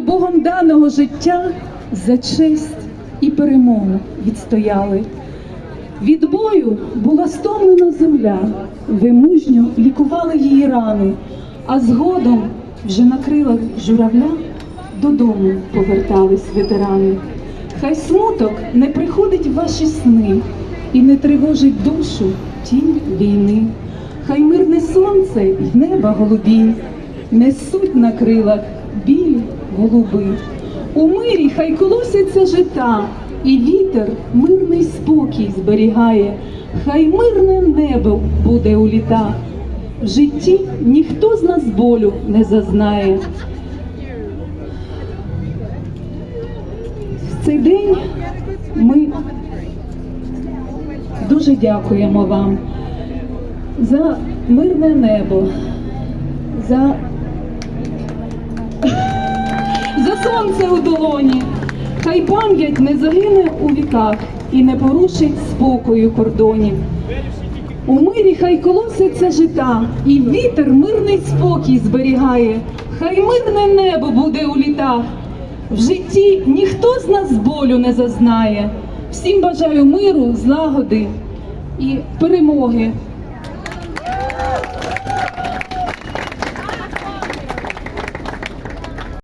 Богом даного життя за честь і перемогу відстояли. Від бою була стомлена земля, ви мужньо лікували її рани, а згодом вже на крилах журавля додому повертались ветерани. Хай смуток не приходить в ваші сни і не тривожить душу тінь війни. Хай мирне сонце й неба голубі несуть на крилах білі голуби. У мирі хай колосяться жита, і вітер мирний спокій зберігає, хай мирне небо буде у літа. В житті ніхто з нас болю не зазнає. В цей день ми дуже дякуємо вам за мирне небо, за, сонце у долоні. Хай пам'ять не загине у віках і не порушить спокою кордонів. У мирі хай колоситься жита, і вітер мирний спокій зберігає. Хай мирне небо буде у літах. В житті ніхто з нас болю не зазнає. Всім бажаю миру, злагоди і перемоги.